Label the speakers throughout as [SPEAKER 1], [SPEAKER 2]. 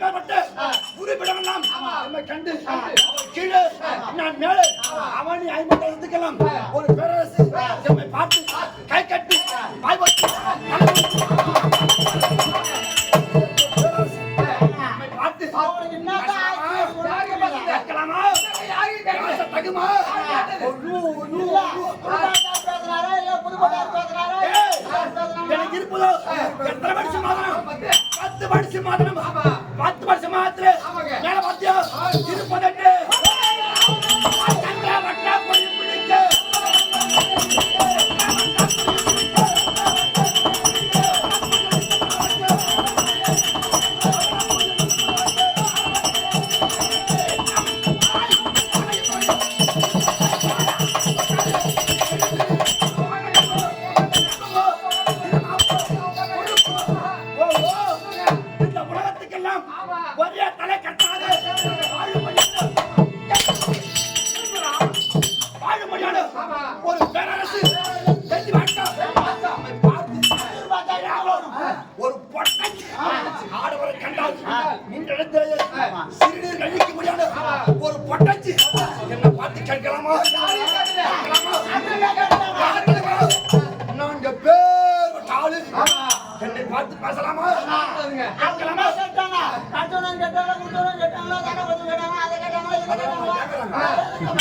[SPEAKER 1] அடக்கப்பட்டு
[SPEAKER 2] குறிப்பிடவெல்லாம்
[SPEAKER 1] நம்மை கண்டு கீழே நான் மேலே. அவனி ஐம்பத்தி ஒரு முடியாது ஒரு பொட்டச்சு என்ன பார்த்து கேட்கலாமா நான்கு பேர் ஆளு பார்த்து பேசலாமா கேட்கலாமா
[SPEAKER 2] கேட்டாங்க கட்டணம்
[SPEAKER 1] கேட்டாங்க குடுத்தவங்க
[SPEAKER 2] கேட்டாங்களா கடன் கேட்டாங்களா
[SPEAKER 1] அதை
[SPEAKER 2] கேட்டாங்களா இதை கேட்டாங்களா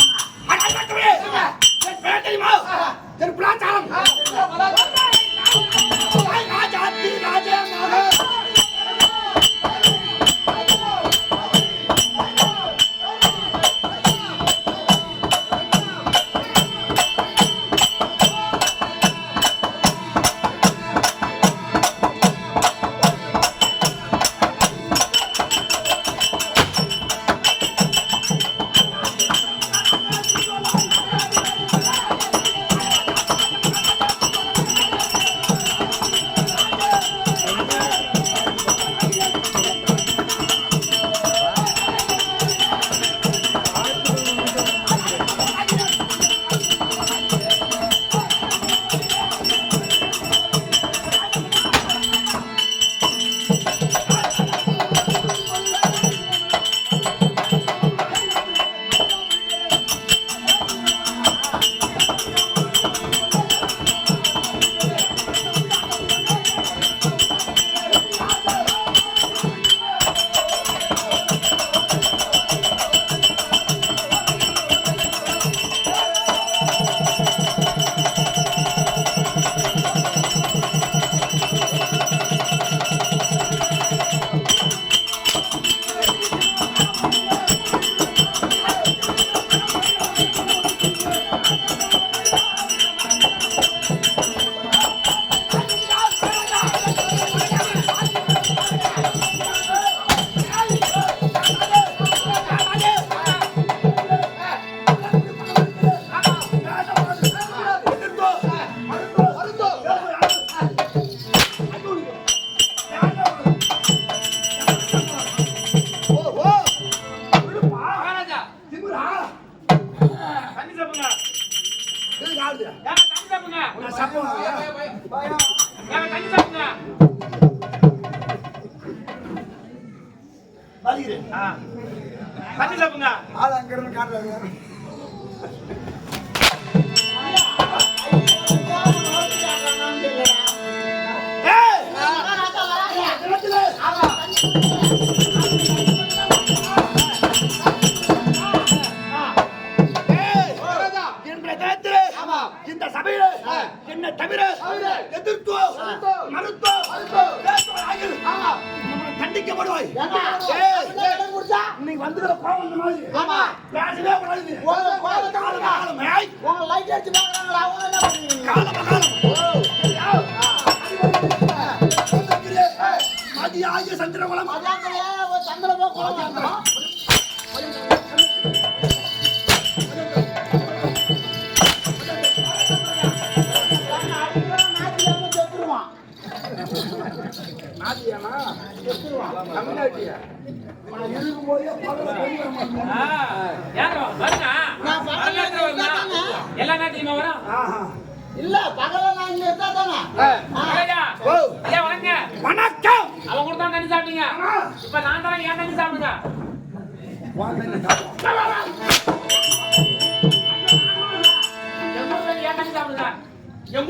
[SPEAKER 1] எங்களை தவிர்த்து இந்த சபையில என்னை தவிர எதிர்த்தோ
[SPEAKER 3] மறுத்தோ தண்டிக்கப்படுவாய்.
[SPEAKER 1] இன்னைக்கு வந்துக்கிற கோபம் இந்த மாதிரி. பேசவே கூடாது. காலம் காலம்? மதியாகிய சந்திரகுலம்.
[SPEAKER 2] சந்திரகுலம் வருங்க.
[SPEAKER 3] இருந்தா
[SPEAKER 2] எல்லா நேரத்துலயுமா வரும்?
[SPEAKER 3] இல்ல பகல நான் இருந்தா தானே
[SPEAKER 2] வணங்க.
[SPEAKER 1] வணக்கம்.
[SPEAKER 2] அவன் கூட தான் தண்ணி சாப்பிட்டீங்க.
[SPEAKER 1] ஆமா.
[SPEAKER 2] இப்ப நான் தான் ஏன் தண்ணி சாப்பிடுங்க?
[SPEAKER 1] வாங்க, இந்த காலம்.
[SPEAKER 2] எங்க ஊர்ல ஏன் தண்ணி சாப்பிடுங்க. எங்க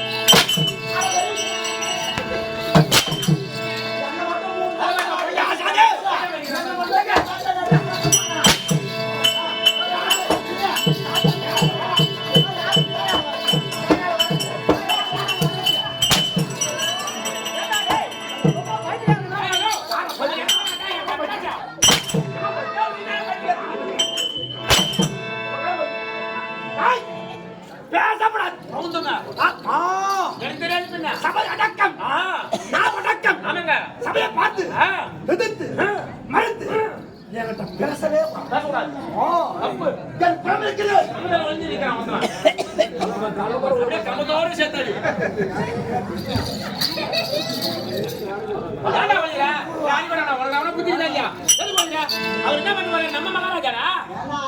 [SPEAKER 2] அவர் என்ன பண்ணுவாரு? நம்ம மகாராஜாடா?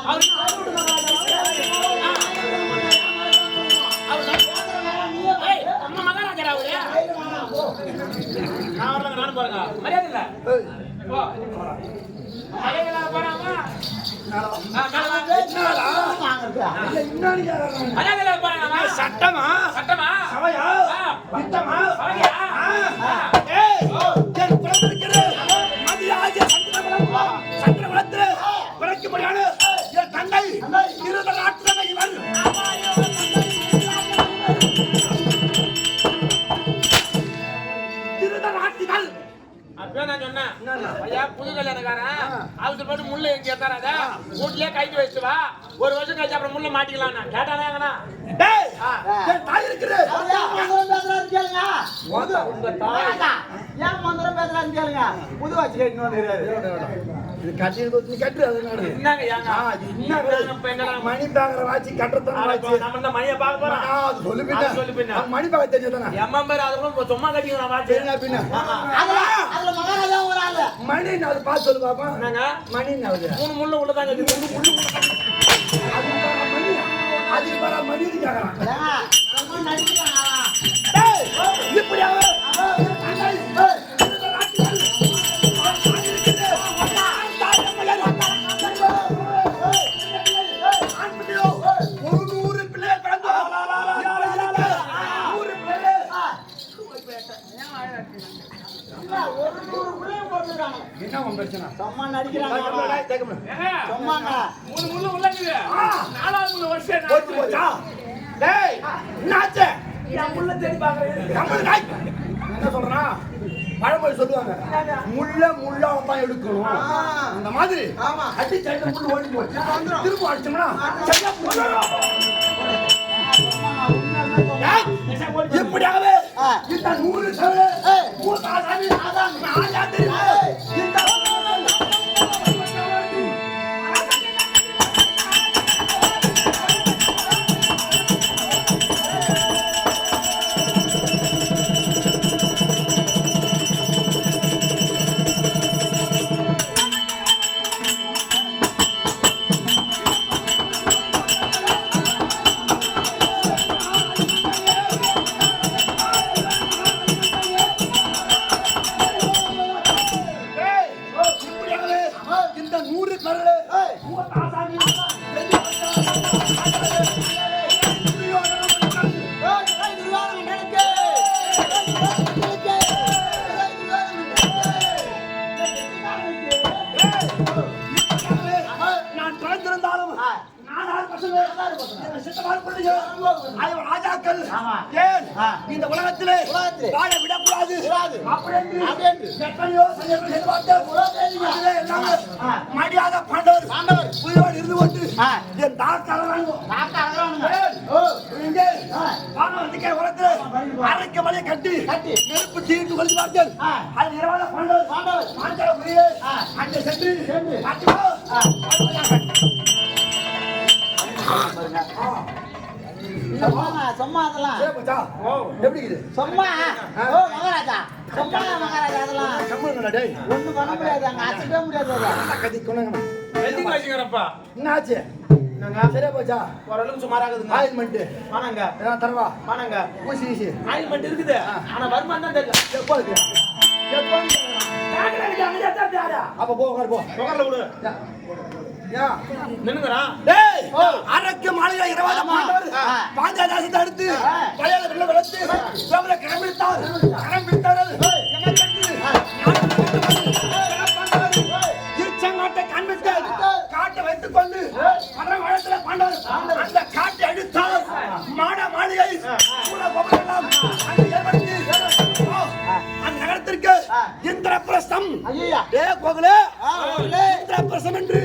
[SPEAKER 2] அவர் நம்ம- மகாராஜாடா அவரு? நான் நானும் போறேங்க. மரியாதை இல்ல. மரியாதை போறாமா? போறாங்கம்மா?
[SPEAKER 1] சட்டமா
[SPEAKER 2] சட்டமா?
[SPEAKER 1] சபையா. ஏய், என் குழந்தை இருக்குது. மதிய ஆகிய சந்திரகுலம். சந்திரகுலத்திலே பிறக்கும்படியான என் இருந்த நாட்டுல இவர் இருந்த நாட்டினால்
[SPEAKER 2] அப்பவே நான் சொன்னேன். ஐயா, புது கல்யாணக்காரன். அவசர போட்டு முள்ளு எங்க ஏத்தாராத? வீட்டுலயே கைட்டு வச்சுட்டு வா. ஒரு வருஷம் கழிச்சு அப்புறம் முள்ளு மாட்டிக்கலாம் நான். கேட்டானே எங்கனா?
[SPEAKER 1] டேய், என் தாய் இருக்குது.
[SPEAKER 3] ஏன் மந்திரம் பேசுறான்னு கேளுங்க புது வச்சு
[SPEAKER 1] இது கட்டி நீ கட்டு அது நாடு
[SPEAKER 2] என்னங்க ஏங்க?
[SPEAKER 1] அது என்ன? மணி பாக்குற
[SPEAKER 2] ஆனா இப்ப
[SPEAKER 1] வாட்சி
[SPEAKER 2] நம்ம இந்த மணியை பார்க்க போறோம்.
[SPEAKER 1] அது சொல்லு பின்ன.
[SPEAKER 2] சொல்லு பின்ன.
[SPEAKER 1] மணி பார்க்க தெரிஞ்சதானே
[SPEAKER 2] எம்மா பேரு அது கூட இப்ப சும்மா.
[SPEAKER 1] தெரியா பின்ன
[SPEAKER 3] அதுல அதுல மகாராஜா ஒரு ஆளு
[SPEAKER 1] மணி அது பார்த்து சொல்லு பாப்பா
[SPEAKER 2] என்னங்க?
[SPEAKER 1] மணி அது
[SPEAKER 2] மூணு முள்ளு உள்ளதாங்க இருக்கு. முள்ளு.
[SPEAKER 1] அதுக்கு பாரா மணி அதுக்கு
[SPEAKER 3] பிள்ளைங்க பிறந்திருக்காங்க.
[SPEAKER 1] என்ன உன் பிரச்சனை
[SPEAKER 3] சும்மா நடிக்கிறாங்க
[SPEAKER 2] ஏங்க?
[SPEAKER 3] சும்மாங்க
[SPEAKER 2] மூணு முள்ளு உள்ள இருக்குது. நாலாவது முள்ளு வருஷம்
[SPEAKER 1] போச்சு போச்சா டேய் என்னாச்சு நம்மளுக்கு காய். என்ன சொல்றான் பழமொழி சொல்லுவாங்க முள்ள முள்ளா தான் எடுக்கணும் அந்த மாதிரி
[SPEAKER 3] ஆமா.
[SPEAKER 1] அடி சைடுல முள்ளு ஓடி போச்சு திரும்ப அடிச்சோம்னா சவே
[SPEAKER 3] ஏய்.
[SPEAKER 1] மூத்தாசாமி ஆதான் ஆயா தெரியுமா? இந்த ஏய்,
[SPEAKER 3] ஆமா.
[SPEAKER 1] ஏன். இந்த உலகத்திலே வாழ விடக்கூடாது. மடியாத பாண்டவர்
[SPEAKER 3] பாண்டவர்.
[SPEAKER 1] உயிரோடு இருந்து கொண்டு. என். வானவத்துக்கே உலகத்திலே அரைக்க மலையை கட்டி. நெருப்பு தீட்டு கொள்கிறார்கள்
[SPEAKER 3] ஆ.
[SPEAKER 1] அது இரவாத பாண்டவர்
[SPEAKER 3] பாண்டவர்.
[SPEAKER 1] பாண்டவ புரியே
[SPEAKER 3] ஆ.
[SPEAKER 1] அங்கே சென்று
[SPEAKER 3] சும்மா சும்மா அதெல்லாம்.
[SPEAKER 1] எப்படி இருக்குது
[SPEAKER 3] சும்மா. ஓ மகாராஜா சும்மா மகாராஜா அதெல்லாம். ஒண்ணும் பண்ண முடியாது அங்க அடிச்சுக்கவே முடியாது
[SPEAKER 1] கத்தி கொண்டாங்க.
[SPEAKER 2] வெல்டிங் வச்சுக்கிறப்பா.
[SPEAKER 1] என்ன ஆச்சு? சரியா போச்சா?
[SPEAKER 2] ஓரளவுக்கு சுமாராகுதுங்க
[SPEAKER 1] ஆயில்மெண்ட்
[SPEAKER 2] ஆனாங்க
[SPEAKER 1] ஏதாவது தரவா.
[SPEAKER 2] ஆனாங்க
[SPEAKER 1] ஊசி ஊசி.
[SPEAKER 2] ஆயில்மெண்ட் இருக்குது. ஆனா வருமானம் தான் தெரியல.
[SPEAKER 1] எப்போ இருக்கு எப்போ அப்ப போ உட்காரு போ.
[SPEAKER 2] புகர்ல விடு.
[SPEAKER 1] ஏன்?
[SPEAKER 2] நின்னுங்கறான்
[SPEAKER 1] டேய் அரக்கு மாளிகை இரவாத அடுத்து
[SPEAKER 3] ஆ.
[SPEAKER 1] வயல வெள்ள வளர்த்து பிடித்தார்கள் என்ன கண்டு திருச்செங்கோட்டை காண்பித்து காட்டை வைத்துக் கொண்டு மரம் வளத்துல பாண்டவர் அந்த காட்டை அடித்தார் மாட மாளிகை ஓ, அந்த நகரத்திற்கு. இந்திரபிரஸ்தம் ஏ கோகுலே. இந்திரபிரஸ்தம் என்று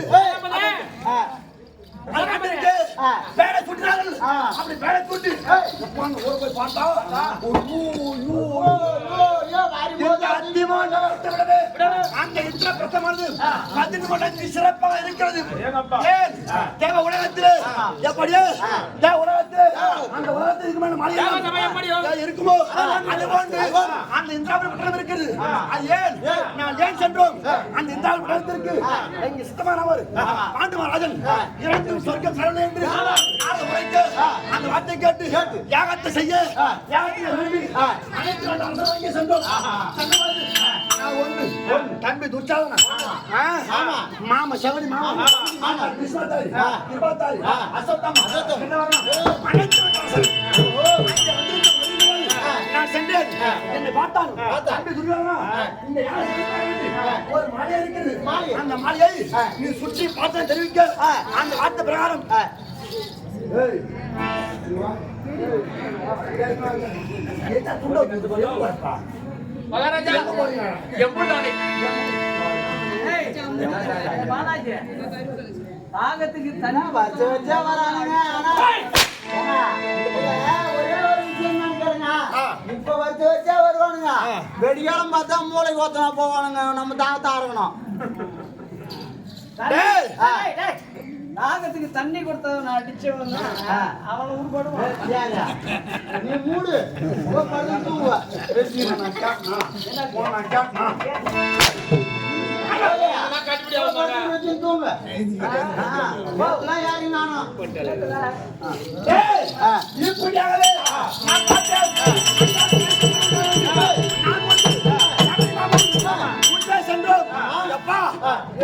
[SPEAKER 1] பேரை சுட்டினார்கள்
[SPEAKER 3] ஆ.
[SPEAKER 1] அப்படி பேரை சுட்டி. அந்த ஊரை போய் பார்த்தா ஒரு விடவே அந்த இந்திரபிரஸ்தமானது பதினெட்டு மடங்கு சிறப்பாக இருக்கிறது. தேவ உலகத்திலே எப்படியோ தேவ உலகத்திலே அந்த உலகத்துக்கு மேல இருக்குமோ? அது போன்று அந்த இந்திராபுரம் பட்டணம் அது ஏன்? நான் ஏன் சென்றோம்? அந்த இந்திராபுரம் பட்டணத்திற்கு எங்க சித்தமானவர் பாண்டு மகாராஜன் இரண்டு சொர்க்கம் சரணம் என்று அந்த வார்த்தை கேட்டு யாகத்தை செய்ய யாகத்தை சென்றோம். தம்பி துர்ச்சாதன. மாமா மாமா மாமா கிருஷ்ணதாரி கிருபாதாரி அசத்தம் அசத்தம் நான் சென்றேன் என்னை பார்த்தான் இந்த ஒரு மாளிகை இருக்கிறது அந்த மாளிகை நீ சுற்றி பார்த்து தெரிவிக்க அந்த வார்த்தை பிரகாரம் ஏய்?
[SPEAKER 2] மகாராஜா எப்படி
[SPEAKER 4] பாகத்துக்கு தனி
[SPEAKER 3] வச்சு வச்சே வரானுங்க. இப்ப வச்சு வச்சே வருவானுங்க. வெடிகாலம் பார்த்தா மூளை கோத்தனா போவானுங்க. நம்ம தாகத்தா இருக்கணும்.
[SPEAKER 1] டேய்
[SPEAKER 4] டேய், டேய். நாகத்துக்கு தண்ணி கொடுத்தவன் அடிச்சவன் அவனை உருப்படுவான்
[SPEAKER 3] நீ மூடு. படுத்து தூங்குவ.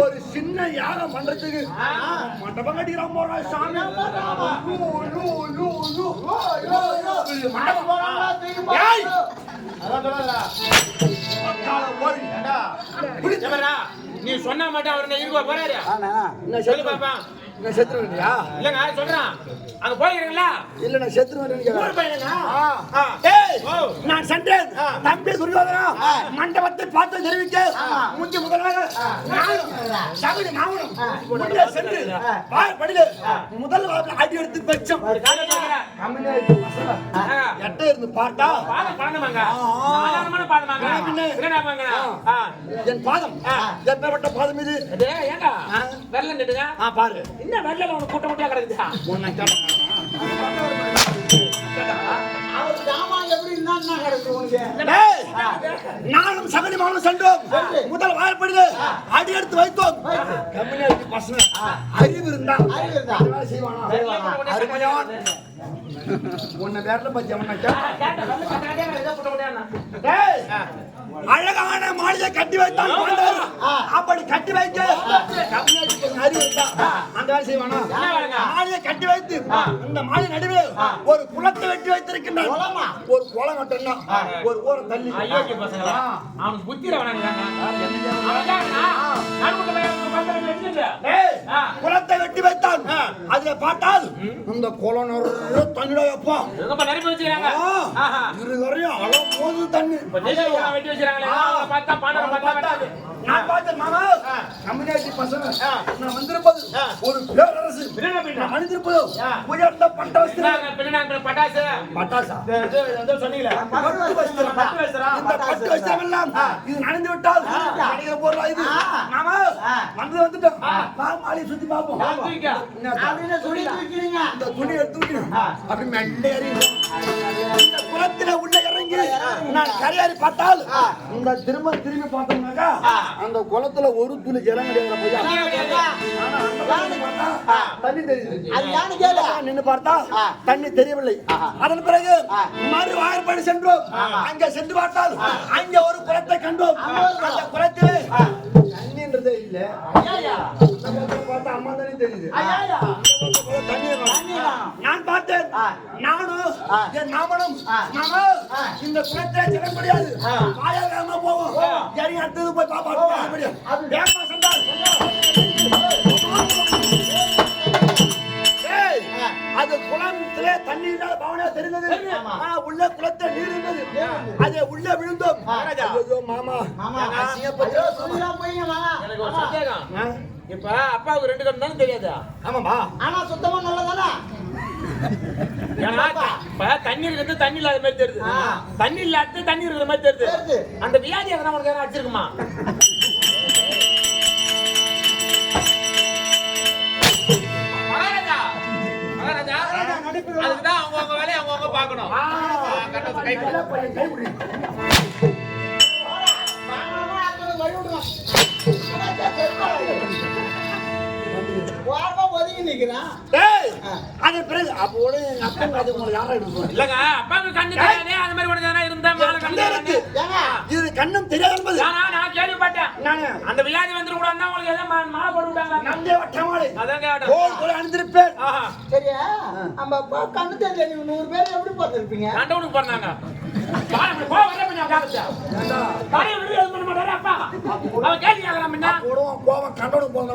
[SPEAKER 1] ஒரு சின்ன யாகம் பண்றதுக்கு மண்டபம் கட்டிக்கிறான் போறா சாமி மண்டபம்
[SPEAKER 2] நீ சொன்னா மட்டும் அவர் இருக்க போறாரு?
[SPEAKER 3] ஆனா,
[SPEAKER 1] நான்
[SPEAKER 2] சொல்லு. பாப்பா.
[SPEAKER 1] நான்?
[SPEAKER 2] இல்லங்க யாரும் சொல்றான்? அங்க போயிருக்கீங்களா?
[SPEAKER 1] இல்ல நான்
[SPEAKER 2] ஓ.
[SPEAKER 1] நான் சென்றேன் தம்பி துரியோதனா. மண்டபத்தை பார்த்து தெரிவிக்க. முக்கிய முதலாக. நானும் சகுனி மாமனும் உள்ளே சென்று படியில முதல் வாரத்தில் அடி எடுத்து வச்சோம். எட்ட இருந்து என் பாதம். எப்பேற்பட்ட பாதம் இது?
[SPEAKER 2] ஏண்டா? நெடுங்க
[SPEAKER 1] ஆ பாரு.
[SPEAKER 2] என்ன வெள்ளம் உனக்கு கூட்ட முட்டியா கிடக்குதா?
[SPEAKER 1] நானும் சகனி மாமனும் சென்றோம். முதல் வாய்ப்படியில அடி எடுத்து வைத்தோம். கம்யூனிட்டி பசங்க. அறிவு இருந்தா. அருமையான். உன்னை வேற பத்தி அழகான மாளிகை கட்டி வைத்தான் பாண்டவர். அப்படி கட்டி வைக்க இருந்தா, அந்த வேலை செய்வானா? மாளிகை கட்டி வைத்து இந்த மாளிகை நடுவே ஒரு குளத்தை வெட்டி வைத்திருக்கின்றான்? ஒரு குளம் மட்டும்தான். ஒரு ஊரை தள்ளி.
[SPEAKER 2] அவனுக்கு புத்திர நடுவுல.
[SPEAKER 1] குளத்தை வெட்டி வைத்தான். அதுல பார்த்தால் இந்த குளம் நிறைய தண்ணிட வைப்போம்
[SPEAKER 2] எங்கப்பா நெருப்பி வச்சுக்கிறாங்க. ஆஹா.
[SPEAKER 1] இரு வரையும் அளவு போது தண்ணி.
[SPEAKER 2] இப்ப நெருப்பி பார்த்தா
[SPEAKER 1] நான் பார்த்தேன் மாமா. கம்யூனிட்டி பசங்க. நான் வந்திருப்பது ஒரு பேரரசு. நான் உயர்ந்த பட்டாசு.
[SPEAKER 2] இது, சொன்னீங்களே.
[SPEAKER 1] இந்த பட்டு நடந்து விட்டால் கிடைக்கிற பொருளா இது மாமா வந்து வந்துட்டோம். சுத்தி பார்ப்போம்.
[SPEAKER 3] அப்படின்னு சொல்லி தூக்கிறீங்க
[SPEAKER 1] இந்த துணி எடுத்து விட்டு அப்படி ஏறி இந்த குளத்துல உள்ள இறங்கி நான் கரையாறி பார்த்தால் இந்த திரும்ப திரும்பி பார்த்தோம்னாக்கா அந்த குளத்துல ஒரு துளி ஜலம் கிடையாது? பையா தண்ணி தெரியுது. நின்னு பார்த்தா தண்ணி தெரியவில்லை. அதன் பிறகு மறு வாயற்படி சென்றோம். அங்க சென்று பார்த்தால் அங்க ஒரு குளத்தை கண்டோம். அந்த குளத்திலே தண்ணின்றதே இல்ல. பார்த்தா அம்மா தண்ணி தெரியுது. நான் பார்த்தேன். நானும் என் நாமனும் மாமா இந்த குளத்திலே செல்ல முடியாது போவோம். இறங்கி அடுத்தது போய் பாப்பா அது குளத்திலே தண்ணி இல்லாத பவனே தெரிந்தது. ஆனா உள்ள குளத்தை நீர் இருந்தது. அது உள்ள விழுந்தோம். மாமா.
[SPEAKER 2] இப்ப அப்பாவுக்கு ரெண்டு கண் தானே தெரியாது?
[SPEAKER 1] ஆமாமா
[SPEAKER 3] ஆனா சுத்தமா நல்லதானே?
[SPEAKER 2] தண்ணி இருக்கிறது தண்ணி இல்லாத மாதிரி தெரியுது. தண்ணி இல்லாத தண்ணி இருக்கிற மாதிரி தெரியுது.
[SPEAKER 3] தெரியுது.
[SPEAKER 2] அந்த வியாதி எதனா உனக்கு எதனா அடிச்சிருக்குமா? அதுக்குதான் அவங்க அவங்க வேலையை பார்க்கணும்.
[SPEAKER 3] ஒதுங்கி நிக்கிறான்.
[SPEAKER 1] அது பிறகு அப்போ உடனே எங்க அப்பா அது உங்களை யாரா எடுக்கும்
[SPEAKER 2] இல்லங்க அப்பாவுக்கு கண்ணு தெரியாதே அந்த மாதிரி உனக்கு இருந்தா
[SPEAKER 1] இது கண்ணும் தெரியாது
[SPEAKER 2] நான் கேள்விப்பட்டேன் அந்த வியாதி வந்துட கூடாதுன்னா உங்களுக்கு எதாவது மா- மாலை போட்டு விட்டாங்க
[SPEAKER 1] நந்தே வட்டமாலை
[SPEAKER 2] அதான் கேட்டேன்.
[SPEAKER 1] கோல் கோல் அணிந்திருப்பேன்.
[SPEAKER 2] ஆஹா.
[SPEAKER 3] சரியா? நம்ம அப்பா கண்ணு தெரியல நீங்க நூறு பேர் எப்படி பார்த்துருப்பீங்க
[SPEAKER 2] கண்டவனுக்கு பிறந்தாங்க.
[SPEAKER 1] கோவம் கண்டோடு போன